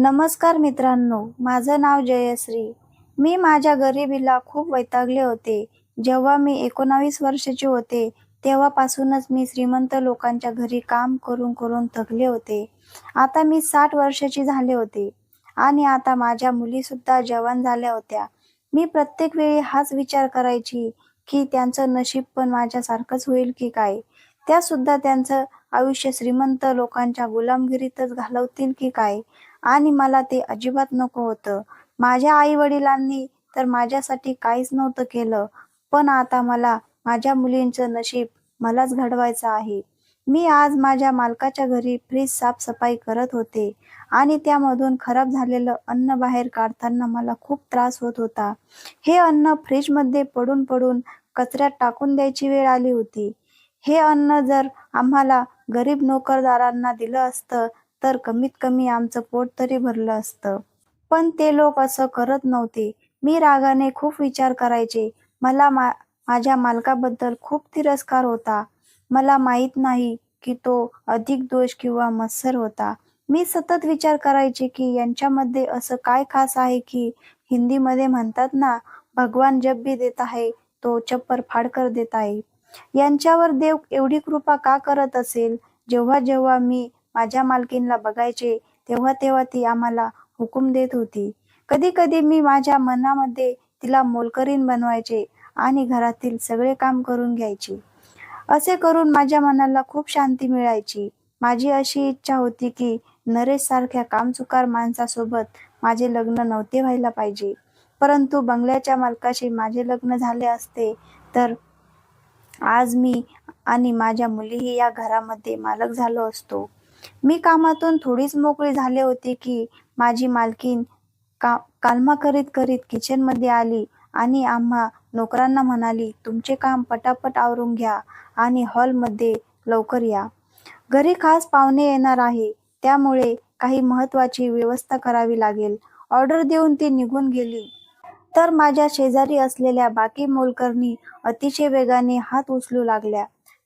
नमस्कार मित्रांनो माझं नाव जयश्री. मी माझ्या गरिबीला खूप वैतागले होते. जेव्हा मी एकोणावीस वर्षाचे होते तेव्हापासूनच मी श्रीमंत लोकांच्या घरी काम करून करून थकले होते. आता मी साठ वर्षाची झाले होते आणि आता माझ्या मुलीसुद्धा जवान झाल्या होत्या. मी प्रत्येक वेळी हाच विचार करायची की त्यांचं नशीब पण माझ्यासारखंच होईल की काय? त्या सुद्धा त्यांचं आयुष्य श्रीमंत लोकांच्या गुलामगिरीतच घालवतील की काय? आणि मला ते अजिबात नको होतं. माझ्या आई वडिलांनी तर माझ्यासाठी काहीच नव्हतं केलं. पण आता मला माझ्या मुलींचं नशीब मलाच घडवायचं आहे. मी आज माझ्या मालकाच्या घरी फ्रीज साफसफाई करत होते आणि त्यामधून खराब झालेलं अन्न बाहेर काढताना मला खूप त्रास होत होता. हे अन्न फ्रीजमध्ये पडून पडून कचऱ्यात टाकून द्यायची वेळ आली होती. हे अन्न जर आम्हाला गरीब नोकरदारांना दिलं असतं तर कमीत कमी आमचं पोट तरी भरलं असतं. पण ते लोक असं करत नव्हते. मी रागाने खूप विचार करायचे. मला मा माझ्या मालकाबद्दल खूप तिरस्कार होता. मला माहीत नाही की तो अधिक दोष किंवा मत्सर होता. मी सतत विचार करायचे की यांच्यामध्ये असं काय खास आहे की हिंदीमध्ये म्हणतात ना भगवान जब भी देत आहे तो चप्पर फाडकर देत आहे. यांच्यावर देव एवढी कृपा का करत असेल? जेव्हा जेव्हा मी माझ्या मालकीनला बघायचे तेव्हा तेव्हा ती आम्हाला हुकूम देत होती. कधी कधी मी माझ्या मनामध्ये तिला मोलकरीण बनवायचे आणि घरातील सगळे काम करून घ्यायचे. असे करून माझ्या मनाला खूप शांती मिळायची. माझी अशी इच्छा होती की नरेश सारख्या कामचुकार माणसासोबत माझे लग्न नव्हते व्हायला पाहिजे. परंतु बंगल्याच्या मालकाशी माझे लग्न झाले असते तर आज मी आणि माझ्या मुलीही या घरामध्ये मालक झालो असतो. मी कामातून थोडीच मोकळी झाले होते की माझी मालकीन का कालमा करीत करीत किचनमध्ये आली आणि आम्हा नोकरांना म्हणाली तुमचे काम पटापट आवरून घ्या आणि हॉलमध्ये लवकर या. घरी खास पाहुणे येणार आहे त्यामुळे काही महत्वाची व्यवस्था करावी लागेल. ऑर्डर देऊन ती निघून गेली. तर माझ्या शेजारी असलेल्या बाकी मोलकरणी अतिशय वेगाने हात उचलू लागल्या.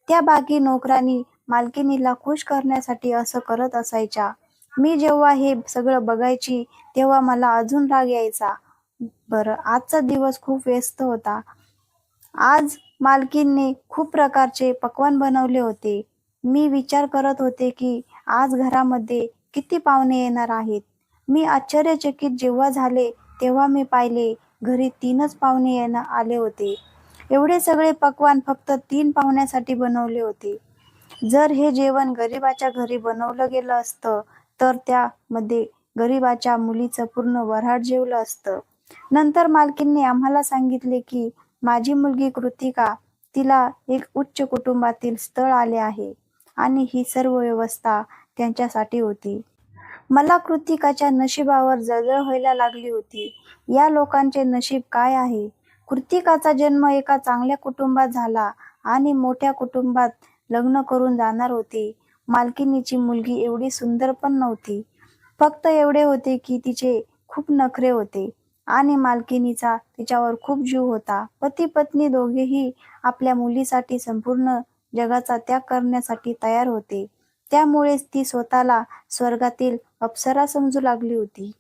त्या बाकी नोकरांनी मालकिनीला खुश करण्यासाठी असं करत असायच्या. मी जेव्हा हे सगळं बघायची तेव्हा मला अजून राग यायचा. बरं आजचा दिवस खूप व्यस्त होता. आज मालकीनने खूप प्रकारचे पक्वान बनवले होते. मी विचार करत होते की आज घरामध्ये किती पाहुणे येणार आहेत. मी आश्चर्यचकित जेव्हा झाले तेव्हा मी पाहिले घरी तीनच पाहुणे येणं आले होते. एवढे सगळे पक्वान फक्त तीन पाहुण्यासाठी बनवले होते. जर हे जेवण गरिबाच्या घरी बनवलं गेलं असतं तर त्यामध्ये गरिबाच्या मुलीचं पूर्ण वऱ्हाड जेवलं असतं. नंतर मालकींनी आम्हाला सांगितले की माझी मुलगी कृतिका तिला एक उच्च कुटुंबातील स्थळ आले आहे आणि ही सर्व व्यवस्था त्यांच्यासाठी होती. मला कृतिकाच्या नशिबावर जळजळ व्हायला लागली होती. या लोकांचे नशीब काय आहे? कृतिकाचा जन्म एका चांगल्या कुटुंबात झाला आणि मोठ्या कुटुंबात लग्न करून जाणार होती. मालकिनीची मुलगी एवढी सुंदर पण नव्हती. फक्त एवढे होते की तिचे खूप नखरे होते आणि मालकिनीचा तिच्यावर खूप जीव होता. पती पत्नी दोघेही आपल्या मुलीसाठी संपूर्ण जगाचा त्याग करण्यासाठी तयार होते. त्यामुळेच ती स्वतःला स्वर्गातील अप्सरा समजू लागली होती.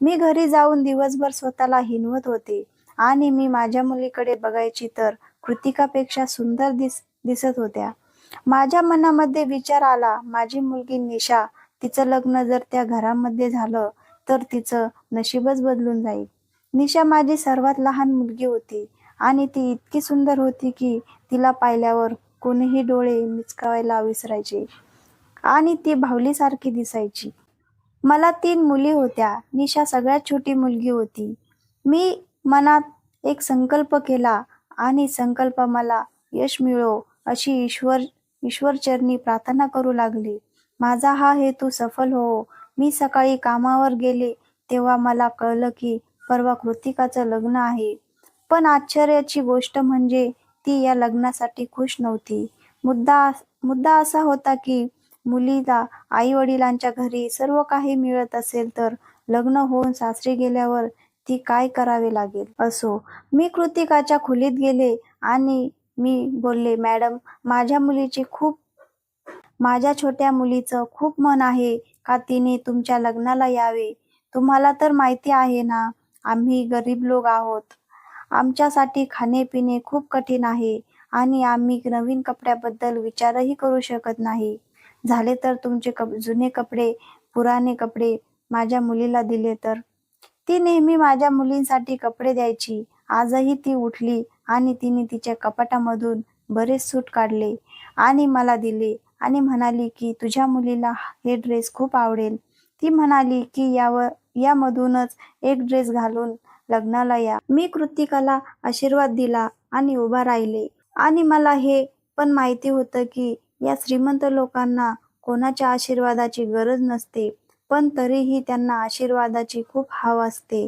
मी घरी जाऊन दिवसभर स्वतःला हिनवत होते आणि मी माझ्या मुलीकडे बघायची तर कृतिकापेक्षा सुंदर दिस दिसत होत्या. माझ्या मनामध्ये विचार आला माझी मुलगी निशा तिचं लग्न जर त्या घरामध्ये झालं तर तिचं नशीबच बदलून जाईल. निशा माझी सर्वात लहान मुलगी होती आणि ती इतकी सुंदर होती की तिला पाहिल्यावर कोणीही डोळे मिचकावायला विसरायचे आणि ती भावलीसारखी दिसायची. मला तीन मुली होत्या. निशा सगळ्यात छोटी मुलगी होती. मी मनात एक संकल्प केला आणि संकल्प मला यश मिळो अशी ईश्वर ईश्वरचरणी प्रार्थना करू लागली. माझा हा हेतू सफल हो. मी सकाळी कामावर गेले तेव्हा मला कळलं की परवा कृतिकाचं लग्न आहे. पण आश्चर्याची गोष्ट म्हणजे ती या लग्नासाठी खुश नव्हती. मुद्दा मुद्दा असा होता की मुलीला आई वडिलांच्या घरी सर्व काही मिळत असेल तर लग्न होऊन सासरी गेल्यावर ती काय करावे लागेल? असो मी कृतिकाच्या खोलीत गेले आणि मी बोलले मॅडम माझ्या मुलीची खूप माझ्या छोट्या मुलीचं खूप मन आहे का तिने तुमच्या लग्नाला यावे? तुम्हाला तर माहिती आहे ना आम्ही गरीब लोक आहोत. आमच्यासाठी खाणे पिणे खूप कठीण आहे आणि आम्ही नवीन कपड्याबद्दल विचारही करू शकत नाही. झाले तर तुमचे कप जुने कपडे पुराणे कपडे माझ्या मुलीला दिले तर? ती नेहमी माझ्या मुलींसाठी कपडे द्यायची. आजही ती उठली आणि तिने तिच्या कपाटामधून बरेच सूट काढले आणि मला दिले आणि म्हणाली की तुझ्या मुलीला हे ड्रेस खूप आवडेल. ती म्हणाली की यावर यामधूनच एक ड्रेस घालून लग्नाला या. मी कृतिकाला आशीर्वाद दिला आणि उभा राहिले. आणि मला हे पण माहिती होतं की या श्रीमंत लोकांना कोणाच्या आशीर्वादाची गरज नसते पण तरीही त्यांना आशीर्वादाची खूप हाव असते.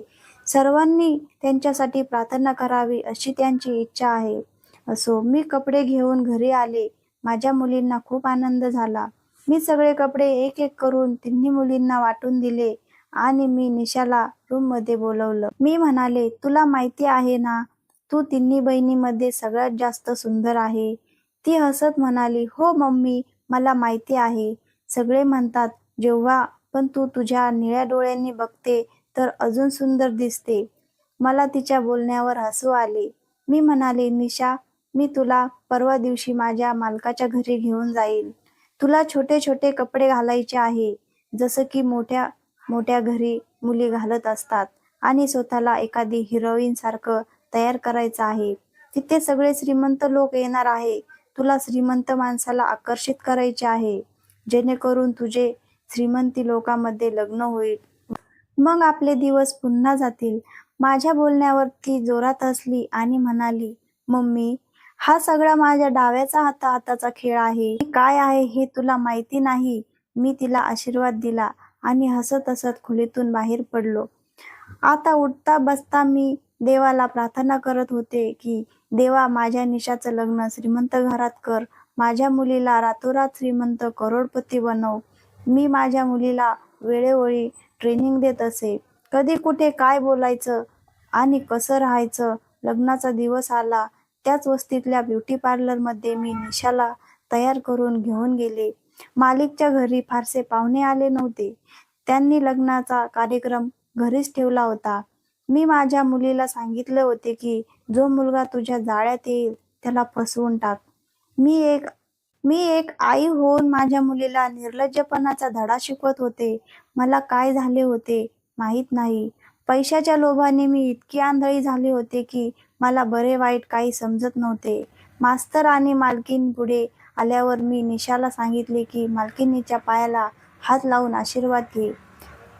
सर्वांनी त्यांच्यासाठी प्रार्थना करावी अशी त्यांची इच्छा आहे. असो मी कपडे घेऊन घरी आले. माझ्या मुलींना खूप आनंद झाला. मी सगळे कपडे एक एक करून तिन्ही मुलींना वाटून दिले आणि मी निशाला रूममध्ये बोलवलं. मी म्हणाले तुला माहिती आहे ना तू तिन्ही बहिणीमध्ये सगळ्यात जास्त सुंदर आहे. ती हसत म्हणाली हो मम्मी मला माहिती आहे. सगळे म्हणतात जेव्हा पण तू तुझ्या निळ्या डोळ्यांनी बघते तर अजून सुंदर दिसते. मला तिच्या बोलण्यावर हसू आले. मी म्हणाले निशा मी तुला परवा दिवशी माझ्या मालकाच्या घरी घेऊन जाईल तुला छोटे छोटे कपडे घालायचे आहे जसं की मोठ्या मोठ्या घरी मुली घालत असतात आणि स्वतःला एखादी हिरोईन सारखं तयार करायचं आहे. तिथे सगळे श्रीमंत लोक येणार आहे. तुला श्रीमंत माणसाला आकर्षित करायचे आहे. जेणेकरून तुझे श्रीमंती लोकांमध्ये लग्न होईल. मग आपले दिवस पुन्हा जातील. माझ्या बोलण्यावर ती जोरात हसली आणि म्हणाली मम्मी हा सगळा माझ्या डाव्याचा हाता हाताचा खेळ आहे. काय आहे हे तुला माहिती नाही. मी तिला आशीर्वाद दिला आणि हसत हसत खोलीतून बाहेर पडलो. आता उठता बसता मी देवाला प्रार्थना करत होते की देवा माझ्या निशाचं लग्न श्रीमंत घरात कर. माझ्या मुलीला रातोरात श्रीमंत करोडपती बनव. मी माझ्या मुलीला वेळोवेळी ट्रेनिंग देत असे. कधी कुठे काय बोलायचं आणि कसं राहायचं लग्नाचा दिवस आला त्याच वस्तीतल्या ब्युटी पार्लरमध्ये मी निशाला तयार करून घेऊन गेले. मालिकच्या घरी फारसे पाहुणे आले नव्हते. त्यांनी लग्नाचा कार्यक्रम घरीच ठेवला होता. मी माझ्या मुलीला सांगितले होते की जो मुलगा तुझ्या जाळ्यात येईल त्याला फसवून टाक. मी एक मी एक आई होऊन माझ्या मुलीला निर्लज्जपणाचा धडा शिकवत होते. मला काय झाले होते माहीत नाही. पैशाच्या लोभाने मी इतकी आंधळी झाले होते की मला बरे वाईट काही समजत नव्हते. मास्तर आणि मालकीन पुढे आल्यावर मी निशाला सांगितले की मालकिनीच्या पायाला हात लावून आशीर्वाद घे.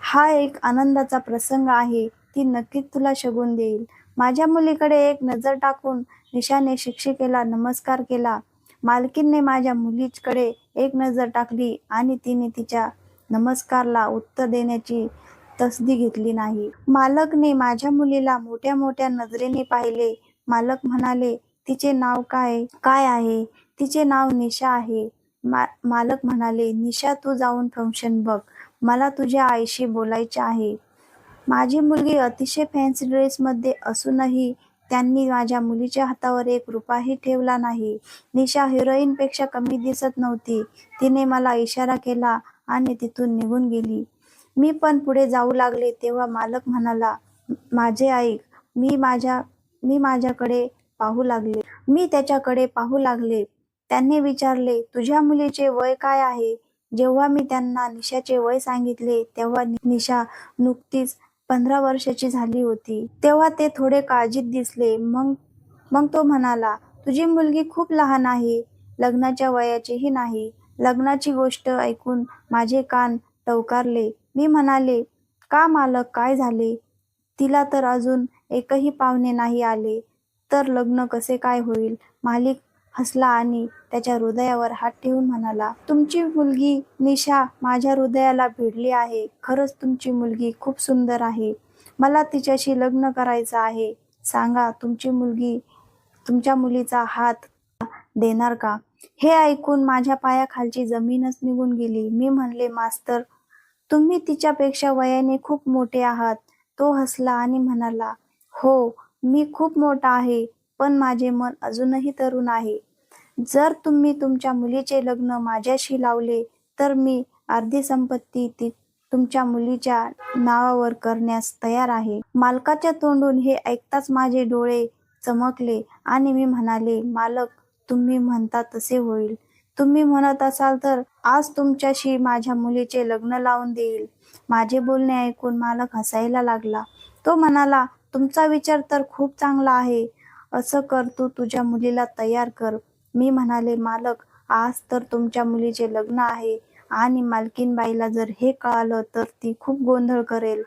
हा एक आनंदाचा प्रसंग आहे. ती नक्कीच तुला शगून देईल. माझ्या मुलीकडे एक नजर टाकून निशाने शिक्षिकेला नमस्कार केला. मालकीनने माझ्या मुलीकडे एक नजर टाकली आणि तिने तिच्या नमस्कारला उत्तर देण्याची तसदी घेतली नाही. मालकने माझ्या मुलीला मोठ्या मोठ्या नजरेने पाहिले. मालक म्हणाले तिचे नाव काय? काय आहे? तिचे नाव निशा आहे. मा मालक म्हणाले निशा तू जाऊन फंक्शन बघ. मला तुझ्या आईशी बोलायचे आहे. माझी मुलगी अतिशय फॅन्सी ड्रेसमध्ये असूनही त्यांनी माझ्या मुलीच्या हातावर एक रुपाही ठेवला नाही. निशा हिरोईन पेक्षा कमी दिसत नव्हती. तिने मला इशारा केला आणि तिथून निघून गेली. मी पण पुढे जाऊ लागले तेव्हा मालक म्हणाला माझे ऐक मी माझ्या मी माझ्याकडे पाहू लागले. मी त्याच्याकडे पाहू लागले. त्यांनी विचारले तुझ्या मुलीचे वय काय आहे? जेव्हा मी त्यांना निशाचे वय सांगितले तेव्हा निशा नुकतीच पंधरा वर्षाची झाली होती. तेव्हा ते थोडे काळजीत दिसले. मग मग तो म्हणाला तुझी मुलगी खूप लहान आहे. लग्नाच्या वयाचीही नाही. लग्नाची गोष्ट ऐकून माझे कान टवकारले. मी म्हणाले का मालक काय झाले? तिला तर अजून एकही पाहुणे नाही आले. तर लग्न कसे काय होईल? मालिक हसला आणि त्याच्या हृदयावर हात ठेवून म्हणाला तुमची मुलगी निशा माझ्या हृदयाला भिडली आहे. खरंच तुमची मुलगी खूप सुंदर आहे. मला तिच्याशी लग्न करायचं आहे. सांगा तुमची मुलगी तुमच्या मुलीचा हात देणार का हे ऐकून माझ्या पायाखालची जमीनच निघून गेली. मी म्हणले मास्तर तुम्ही तिच्यापेक्षा वयाने खूप मोठे आहात. तो हसला आणि म्हणाला हो मी खूप मोठा आहे. पण माझे मन अजूनही तरुण आहे. जर तुम्ही तुमच्या मुलीचे लग्न माझ्याशी लावले तर मी अर्धी संपत्ती ती तुमच्या मुलीच्या नावावर करण्यास तयार आहे. मालकाच्या तोंडून हे ऐकताच माझे डोळे चमकले आणि मी म्हणाले मालक तुम्ही म्हणता तसे होईल. तुम्ही म्हणत असाल तर आज तुमच्याशी माझ्या मुलीचे लग्न लावून देईल. माझे बोलणे ऐकून मालक हसायला लागला. तो म्हणाला तुमचा विचार तर खूप चांगला आहे. असं कर तू तुझ्या मुलीला तयार कर. मी म्हणाले मालक आज तर तुमच्या मुलीचे लग्न आहे आणि मालकीनबाईला जर हे कळालं तर ती खूप गोंधळ करेल.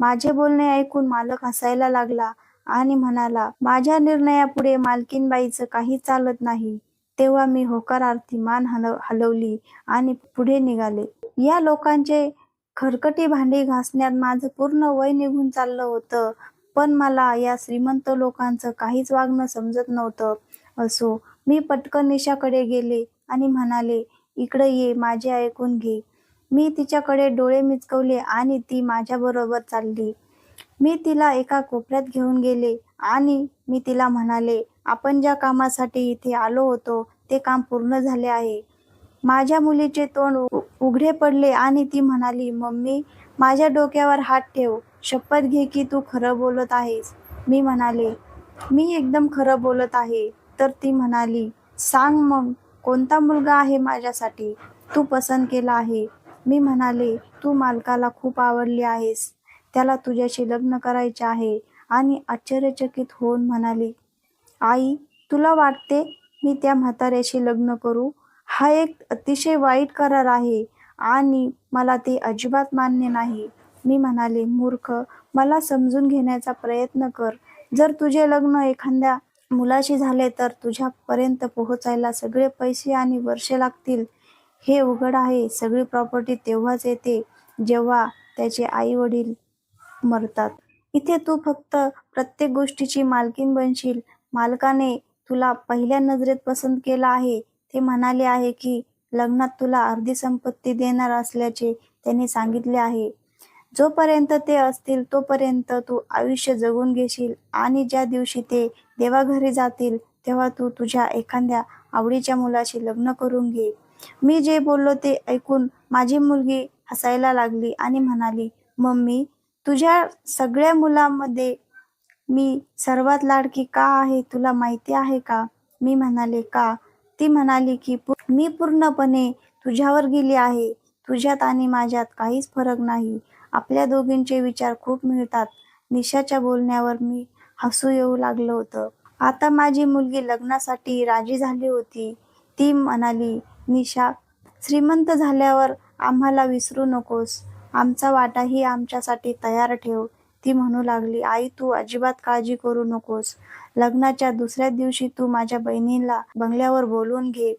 माझे बोलणे ऐकून मालक हसायला लागला आणि म्हणाला माझ्या निर्णयापुढे मालकीनबाईचं काही चालत नाही. तेव्हा मी होकारार्थी मान हल हलवली आणि पुढे निघाले. या लोकांचे खरकटी भांडी घासण्यात माझं पूर्ण वय निघून चाललं होतं. पण मला या श्रीमंत लोकांचं काहीच वागणं समजत नव्हतं. असो मी पटकन निशाकडे गेले आणि म्हणाले इकडे ये माझे ऐकून घे. मी तिच्याकडे डोळे मिचकवले आणि ती माझ्याबरोबर चालली. मी तिला एका कोपऱ्यात घेऊन गेले आणि मी तिला म्हणाले आपण ज्या कामासाठी इथे आलो होतो ते काम पूर्ण झाले आहे. माझ्या मुलीचे तोंड उ- उघडे पडले आणि ती म्हणाली मम्मी माझ्या डोक्यावर हात ठेव. शपथ घे की तू खरं बोलत आहेस. मी म्हणाले मी एकदम खरं बोलत आहे. तर ती म्हणाली सांग मग कोणता मुलगा आहे माझ्यासाठी? तू पसंत केला आहे. मी म्हणाले तू मालकाला खूप आवडली आहेस. त्याला तुझ्याशी लग्न करायचे आहे आणि आश्चर्यचकित होऊन म्हणाली आई तुला वाटते मी त्या म्हाताऱ्याशी लग्न करू? हा एक अतिशय वाईट करार आहे आणि मला ते अजिबात मान्य नाही. मी म्हणाले मूर्ख मला समजून घेण्याचा प्रयत्न कर. जर तुझे लग्न एखाद्या मुलाशी झाले तर तुझ्यापर्यंत पोहोचायला सगळे पैसे आणि वर्षे लागतील. हे उघड आहे. सगळी प्रॉपर्टी तेव्हाच येते जेव्हा त्याचे आई वडील मरतात. इथे तू फक्त प्रत्येक गोष्टीची मालकीन बनशील. मालकाने तुला पहिल्या नजरेत पसंत केला आहे. ते म्हणाले आहे की लग्नात तुला अर्धी संपत्ती देणार असल्याचे त्यांनी सांगितले आहे. जोपर्यंत ते असतील तोपर्यंत तू आयुष्य जगून घेशील आणि ज्या दिवशी ते देवाघरी जातील तेव्हा तू तुझ्या एखाद्या आवडीच्या मुलाशी लग्न करून घे. मी जे बोललो ते ऐकून माझी मुलगी हसायला लागली आणि म्हणाली मम्मी तुझ्या सगळ्या मुलांमध्ये मी सर्वात लाडकी का आहे तुला माहिती आहे का? मी म्हणाले का? ती म्हणाली की मी पूर्णपणे तुझ्यावर गेली आहे. तुझ्यात आणि माझ्यात काहीच फरक नाही. आपल्या दोघींचे विचार खूप मिळतात. निशाच्या बोलण्यावर मी हसू येऊ लागलं होतं. आता माझी मुलगी लग्नासाठी राजी झाली होती. ती म्हणाली निशा श्रीमंत झाल्यावर आम्हाला विसरू नकोस. आमचा वाटाही आमच्यासाठी तयार ठेव. ती म्हणू लागली आई तू अजिबात काळजी करू नकोस. लग्नाच्या दुसऱ्या दिवशी तू माझ्या बहिणीला बंगल्यावर बोलवून घे.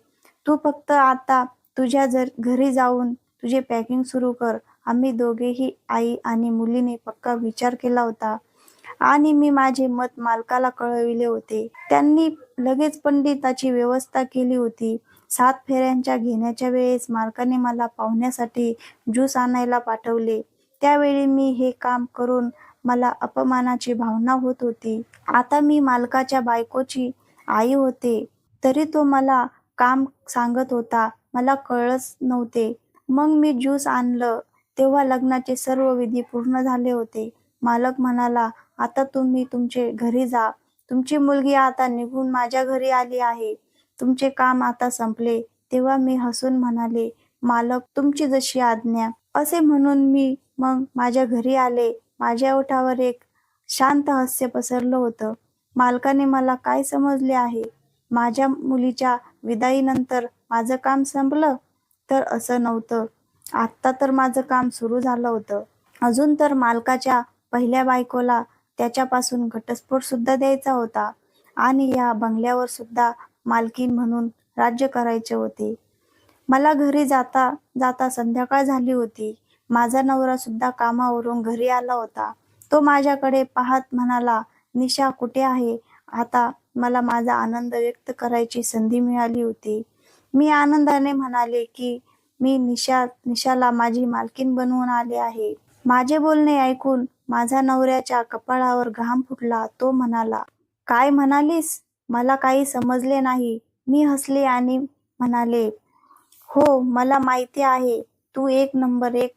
तू फक्त आता तुझ्या जर घरी जाऊन तुझे पॅकिंग सुरू कर. आम्ही दोघेही आई आणि मुलीने पक्का विचार केला होता. आणि मी माझे मत मालकाला कळविले होते. त्यांनी लगेच पंडिताची व्यवस्था केली होती. सात फेऱ्यांच्या घेण्याच्या वेळेस मालकाने मला पाहुण्यासाठी ज्यूस आणायला पाठवले. त्यावेळी मी हे काम करून मला अपमानाची भावना होत होती. आता मी मालकाच्या बायकोची आई होते. तरी तो मला काम सांगत होता. मला कळलंच नव्हते. मग मी ज्यूस आणलं. तेव्हा लग्नाचे सर्व विधी पूर्ण झाले होते. मालक म्हणाला आता तुम्ही तुमचे घरी जा. तुमची मुलगी आता निघून माझ्या घरी आली आहे. तुमचे काम आता संपले. तेव्हा मी हसून म्हणाले मालक तुमची जशी आज्ञा. असे म्हणून मी मग माझ्या घरी आले. माझ्या ओठावर एक शांत हास्य पसरलं होतं. मालकाने मला काय समजले आहे? माझ्या मुलीच्या विदाईनंतर माझं काम संपलं? तर असं नव्हतं. आत्ता तर माझं काम सुरू झालं होतं. अजून तर मालकाच्या पहिल्या बायकोला त्याच्यापासून घटस्फोट सुद्धा द्यायचा होता आणि या बंगल्यावर सुद्धा मालकीन म्हणून राज्य करायचे होते. मला घरी जाता जाता संध्याकाळ झाली होती. माझा नवरा सुद्धा कामावरून घरी आला होता. तो माझ्याकडे पाहत म्हणाला निशा कुठे आहे? आता मला माझा आनंद व्यक्त करायची संधी मिळाली होती. मी आनंदाने म्हणाले की मी निशा निशाला माझी मालकीन बनवून आले आहे. माझे बोलणे ऐकून माझा नवऱ्याच्या कपाळावर घाम फुटला. तो म्हणाला काय म्हणालीस? मला काही समजले नाही. मी हसले आणि म्हणाले हो मला माहिती आहे. तू एक नंबर एक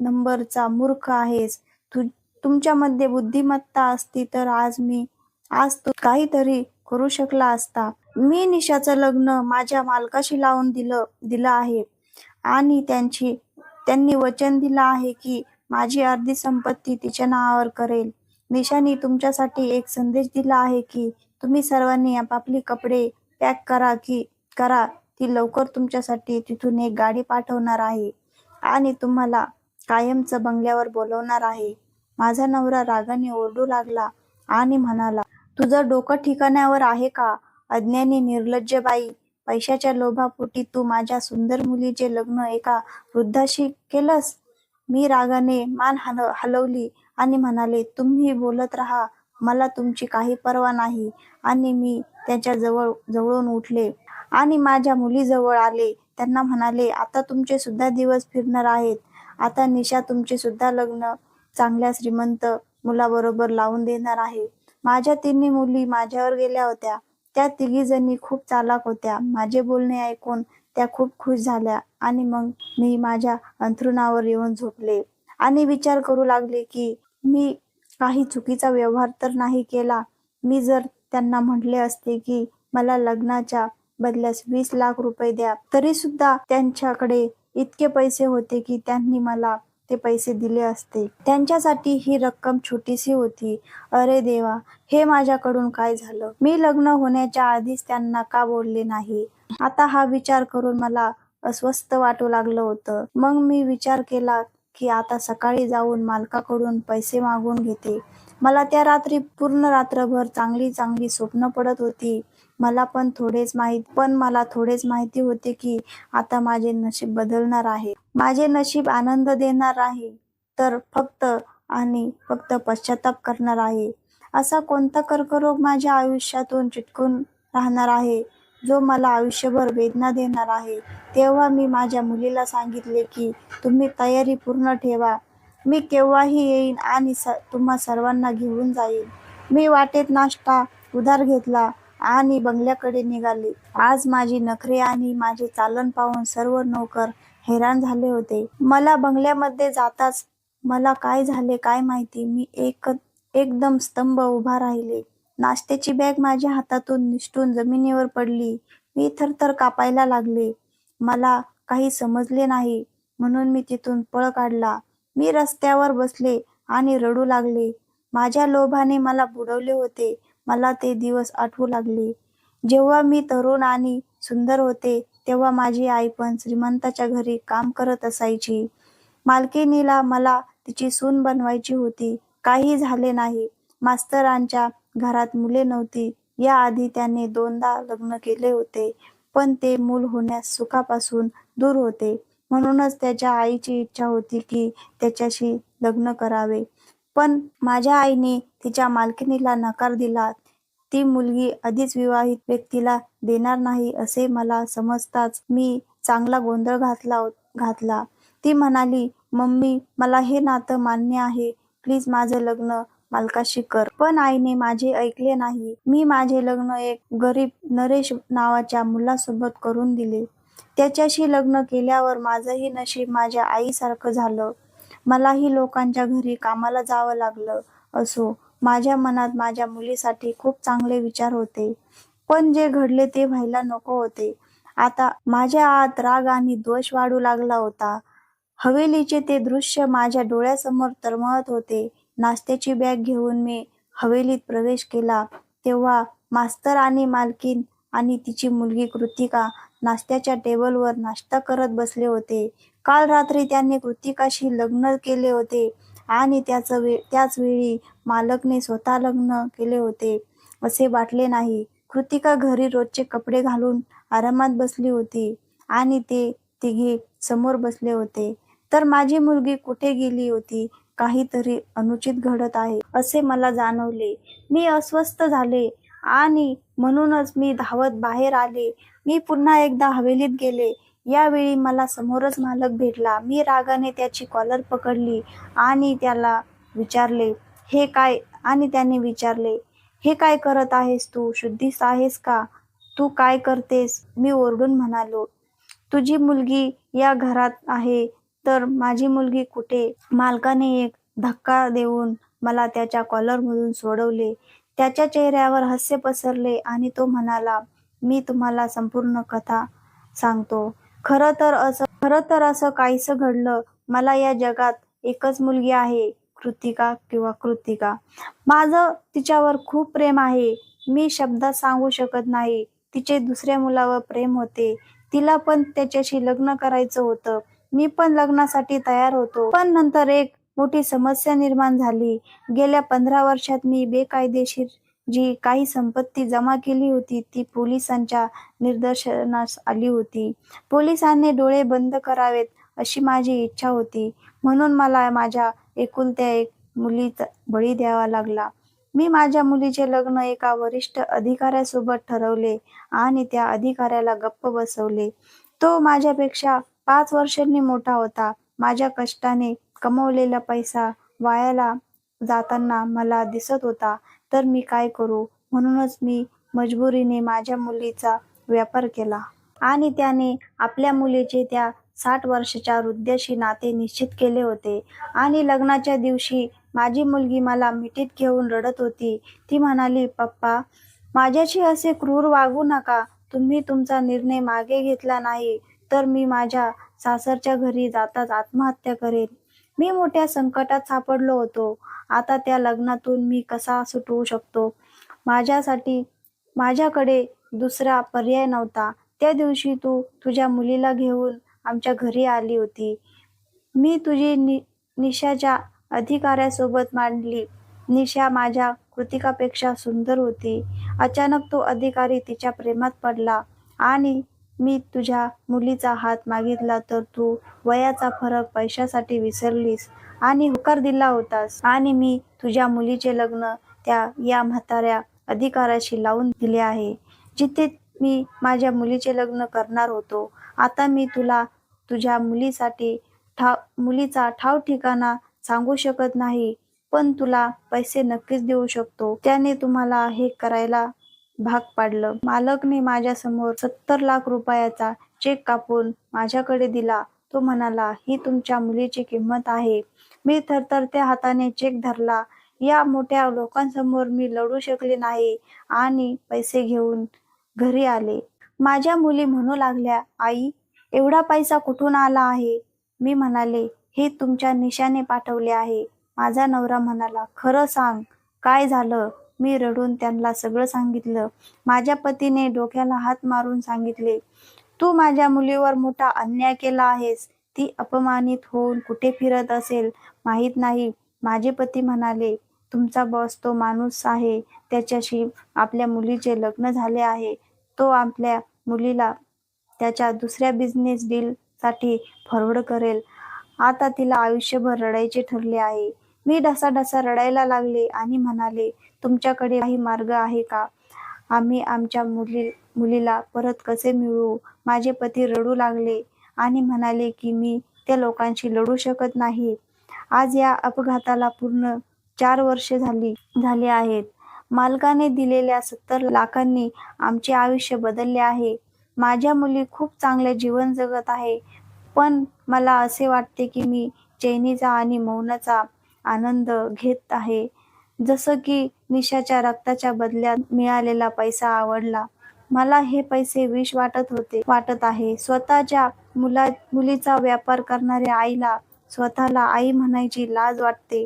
नंबरचा मूर्ख आहेस. तू तुमच्यामध्ये बुद्धिमत्ता असती तर आज मी आज तू काहीतरी करू शकला असता. मी निशाचं लग्न माझ्या मालकाशी लावून दिलं दिलं आहे. आणि त्यांची त्यांनी वचन दिलं आहे की माझी अर्धी संपत्ती तिच्या नावावर करेल. निशाने तुमच्यासाठी एक संदेश दिला आहे की तुम्ही सर्वांनी आपापली कपडे पॅक करा की करा. ती लवकर तुमच्यासाठी तिथून एक गाडी पाठवणार आहे आणि तुम्हाला कायमचं बंगल्यावर बोलवणार आहे. माझा नवरा रागाने ओरडू लागला आणि म्हणाला तुझं डोकं ठिकाण्यावर आहे का? अज्ञानी निर्लज्ज बाई पैशाच्या लोभापोटी तू माझ्या सुंदर मुलीचे लग्न एका वृद्धाशी केलंस? मी रागाने मान हलवली आणि म्हणाले तुम्ही बोलत राहा मला तुमची काही पर्वा नाही. आणि मी त्याच्याजवळ जवळून उठले. आणि माझ्या मुलीजवळ आले. त्यांना म्हणाले आता तुमचे सुद्धा दिवस फिरणार आहेत. आता निशा तुमचे सुद्धा लग्न चांगल्या श्रीमंत मुलाबरोबर लावून देणार आहे. माझ्या तिन्ही मुली माझ्यावर गेल्या होत्या. त्या तिघीजणी खूप चालाक होत्या. माझे बोलणे ऐकून त्या खूप खुश झाल्या आणि मग मी माझ्या अंथरुणावर येऊन झोपले. आणि विचार करू लागले की मी काही चुकीचा व्यवहार तर नाही केला. मी जर त्यांना म्हटले असते की मला लग्नाच्या बदल्यास वीस लाख रुपये द्या तरी सुद्धा त्यांच्याकडे इतके पैसे होते की त्यांनी मला ते पैसे दिले असते. त्यांच्यासाठी ही रक्कम छोटीशी होती. अरे देवा हे माझ्याकडून काय झालं? मी लग्न होण्याच्या आधीच त्यांना का बोलले नाही? आता हा विचार करून मला अस्वस्थ वाटू लागलं होतं. मग मी विचार केला की आता सकाळी जाऊन मालकाकडून पैसे मागून घेते. मला त्या रात्री पूर्ण रात्रभर चांगली चांगली स्वप्न पडत होती. मला पण थोडेच माहीत पण मला थोडेच माहिती होते की आता माझे नशीब बदलणार आहे. माझे नशीब आनंद देणार आहे तर फक्त आणि फक्त पश्चाताप करणार आहे. असा कोणता कर्करोग माझ्या आयुष्यातून चिटकून राहणार आहे जो मला आयुष्यभर वेदना देणार आहे? तेव्हा मी माझ्या मुलीला सांगितले की तुम्ही तयारी पूर्ण ठेवा. मी केव्हाही येईन आणि स तुम्हा सर्वांना घेऊन जाईन. मी वाटेत नाश्ता उधार घेतला आणि बंगल्याकडे निघाले. आज माझी नखरे आणि माझे चालन पाहून सर्व नोकर हैराण झाले होते. मला बंगल्यामध्ये जाताच मला काय झाले काय माहिती? मी एक एकदम स्तंभ उभा राहिले. नाश्त्याची बॅग माझ्या हातातून निष्ठून जमिनीवर पडली. मी थरथर कापायला लागले. मला काही समजले नाही. म्हणून मी तिथून पळ काढला. मी रस्त्यावर बसले आणि रडू लागले. माझ्या लोभाने मला बुडवले होते. मला ते दिवस आठवू लागले. जेव्हा मी तरुण आणि सुंदर होते तेव्हा माझी आई पण श्रीमंताच्या घरी काम करत असायची. मालकिनीला मला तिची सून बनवायची होती. काही झाले नाही. मास्तरांच्या घरात मुले नव्हती. याआधी त्याने दोनदा लग्न केले होते पण ते मूल होण्यास सुखापासून दूर होते. म्हणूनच त्याच्या आईची इच्छा होती की त्याच्याशी लग्न करावे. पण माझ्या आईने तिच्या मालकिनीला नकार दिला. ती मुलगी आधीच विवाहित व्यक्तीला देणार नाही असे मला समजताच मी चांगला गोंधळ घातला घातला. ती म्हणाली मम्मी मला हे नातं मान्य आहे. प्लीज माझं लग्न मालकाशी कर. पण आईने माझे ऐकले नाही. मी माझे लग्न एक गरीब नरेश नावाच्या मुलासोबत करून दिले. त्याच्याशी लग्न केल्यावर माझंही नशीब माझ्या आईसारखं झालं. मलाही लोकांच्या घरी कामाला जावं लागलं असो. माझ्या मनात माझ्या मुलीसाठी खूप चांगले विचार होते. पण जे घडले ते व्हायला नको होते. आता माझ्या आत राग आणि द्वेष वाढू लागला होता. हवेलीचे ते दृश्य माझ्या डोळ्यासमोर तरमळत होते. नाश्त्याची बॅग घेऊन मी हवेलीत प्रवेश केला. तेव्हा मास्तर आणि मालकीन आणि तिची मुलगी कृतिका नाश्त्याच्या टेबलवर नाश्ता करत बसले होते. काल रात्री त्यांनी कृतिकाशी लग्न केले होते आणि त्याच वे त्याच वेळी मालकने स्वतः लग्न केले होते. असे वाटले नाही. कृतिका घरी रोजचे कपडे घालून आरामात बसली होती आणि ते तिघे समोर बसले होते. तर माझी मुलगी कुठे गेली होती? काहीतरी अनुचित घडत आहे असे मला जाणवले. मी अस्वस्थ झाले आणि म्हणूनच मी धावत बाहेर आले. मी पुन्हा एकदा हवेलीत गेले. यावेळी मला समोरच मालक भेटला. मी रागाने त्याची कॉलर पकडली आणि त्याला विचारले हे काय? आणि त्याने विचारले हे काय करत आहेस तू? शुद्धीस आहेस का? तू काय करतेस? मी ओरडून म्हणालो तुझी मुलगी या घरात आहे तर माझी मुलगी कुठे? मालकाने एक धक्का देऊन मला त्याच्या कॉलरमधून सोडवले. त्याच्या चेहऱ्यावर हास्य पसरले आणि तो म्हणाला मी तुम्हाला संपूर्ण कथा सांगतो. खरं तर असं खरं तर असं काहीसं घडलं. मला या जगात एकच मुलगी आहे कृतिका किंवा कृतिका. माझं तिच्यावर खूप प्रेम आहे. मी शब्दात सांगू शकत नाही. तिचे दुसऱ्या मुलावर प्रेम होते. तिला पण त्याच्याशी लग्न करायचं होतं. मी पण लग्नासाठी तयार होतो. पण नंतर एक मोठी समस्या निर्माण झाली. गेल्या पंधरा वर्षात मी बेकायदेशीर जी काही संपत्ती जमा केली होती ती पोलिसांच्या निदर्शनास आली होती. पोलिसांनी डोळे बंद करावेत अशी माझी इच्छा होती. म्हणून मला माझ्या एकुलत्या एक मुलीचा बळी द्यावा लागला. मी माझ्या मुलीचे लग्न एका वरिष्ठ अधिकाऱ्यासोबत ठरवले आणि त्या अधिकाऱ्याला गप्प बसवले. तो माझ्यापेक्षा पाच वर्षांनी मोठा होता. माझ्या कष्टाने कमवलेला पैसा वायाला जाताना मला दिसत होता. तर मी काय करू? म्हणूनच मी मजबुरीने माझ्या मुलीचा व्यापार केला. आणि त्याने आपल्या मुलीचे त्या साठ वर्षाच्या वृद्धाशी नाते निश्चित केले होते. आणि लग्नाच्या दिवशी माझी मुलगी मला मिठीत घेऊन रडत होती. ती म्हणाली पप्पा माझ्याशी असे क्रूर वागू नका. तुम्ही तुमचा निर्णय मागे घेतला नाही तर मी माझ्या सासरच्या घरी जाताच आत्महत्या करेन. मी मोठ्या संकटात सापडलो होतो. आता त्या लग्नातून मी कसा सुटवू शकतो? माझ्यासाठी माझ्याकडे दुसरा पर्याय नव्हता. त्या दिवशी तू तुझ्या मुलीला घेऊन आमच्या घरी आली होती. मी तुझी नि निशाच्या अधिकाऱ्यासोबत मांडली. निशा माझ्या कृतिकापेक्षा सुंदर होती. अचानक तो अधिकारी तिच्या प्रेमात पडला आणि मी तुझ्या मुलीचा हात मागितला तर तू वयाचा फरक पैशासाठी विसरलीस आणि होकार दिला होतास. आणि मी तुझ्या मुलीचे लग्न त्या या म्हाताऱ्या अधिकाराशी लावून दिले आहे. जिथे मी माझ्या मुलीचे लग्न करणार होतो आता मी तुला तुझ्या मुलीसाठी ठाव मुलीचा ठाव ठिकाणा सांगू शकत नाही पण तुला पैसे नक्कीच देऊ शकतो. त्याने तुम्हाला हे करायला भाग पाडलं. मालकने माझ्यासमोर सत्तर लाख रुपयाचा चेक कापून माझ्याकडे दिला. तो म्हणाला ही तुमच्या मुलीची किंमत आहे. मी थरथरत्या हाताने चेक धरला. या मोठ्या लोकांसमोर मी लढू शकले नाही आणि पैसे घेऊन घरी आले. माझ्या मुली म्हणू लागल्या आई एवढा पैसा कुठून आला आहे? मी म्हणाले हे तुमच्या निशाने पाठवले आहे. माझा नवरा म्हणाला खरं सांग काय झालं? मी रडून त्यांना सगळं सांगितलं. माझ्या पतीने डोक्याला हात मारून सांगितले तू माझ्या मुलीवर मोठा अन्याय केला आहेस. ती अपमानित होऊन कुठे फिरत असेल माहीत नाही. माझे पती म्हणाले तुमचा बॉस तो माणूस आहे. त्याच्याशी आपल्या मुलीचे लग्न झाले आहे. तो आपल्या मुलीला त्याच्या दुसऱ्या बिझनेस डील साठी फॉरवर्ड करेल. आता तिला आयुष्यभर रडायचे ठरले आहे. मी ढसाढसा रडायला लागले आणि म्हणाले तुमच्याकडे काही मार्ग आहे का? आम्ही आमच्या मुली मुलीला परत कसे मिळवू माझे पती रडू लागले आणि म्हणाले की मी त्या लोकांशी लढू शकत नाही. आज या अपघाताला पूर्ण चार वर्षे झाली झाली आहेत. मालकाने दिलेल्या सत्तर लाखांनी आमचे आयुष्य बदलले आहे. माझ्या मुली खूप चांगले जीवन जगत आहे. पण मला असे वाटते की मी चैनीचा आणि मौनाचा आनंद घेत आहे. जसं की निशाच्या रक्ताच्या बदल्यात मिळालेला पैसा आवडला. मला हे पैसे विष वाटत होते वाटत आहे. स्वतःच्या मुला मुलीचा व्यापार करणाऱ्या आईला स्वतःला आई म्हणायची लाज वाटते.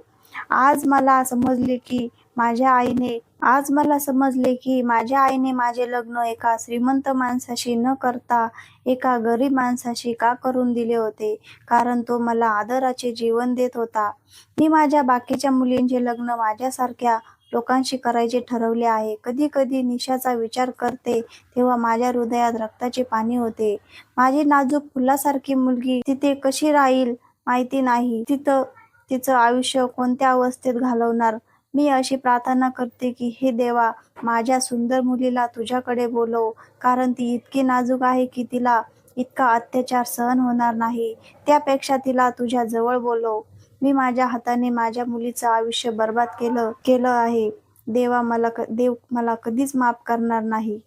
आज मला समजले की माझ्या आईने आज मला समजले की माझ्या आईने माझे लग्न एका श्रीमंत माणसाशी न करता एका गरीब माणसाशी का करून दिले होते? कारण तो मला आदराचे जीवन देत होता. मी माझ्या बाकीच्या मुलींचे लग्न माझ्यासारख्या लोकांशी करायचे ठरवले आहे. कधी कधी निशाचा विचार करते तेव्हा माझ्या हृदयात रक्ताचे पाणी होते. माझी नाजूक फुलासारखी मुलगी तिथे कशी राहील माहिती नाही. तिथं तिचं आयुष्य कोणत्या अवस्थेत घालवणार? मी अशी प्रार्थना करते की हे देवा माझ्या सुंदर मुलीला तुझ्याकडे बोलव कारण ती इतकी नाजूक आहे की तिला इतका अत्याचार सहन होणार नाही. त्यापेक्षा तिला तुझ्या जवळ बोलव. मी माझ्या हाताने माझ्या मुलीचं आयुष्य बर्बाद केलं केलं आहे. देवा मला क देव मला कधीच माफ करणार नाही.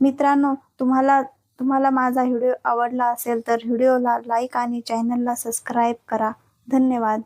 मित्रांनो तुम्हाला तुम्हाला माझा व्हिडिओ आवडला असेल तर व्हिडिओला लाईक आणि चॅनलला सबस्क्राईब करा. धन्यवाद.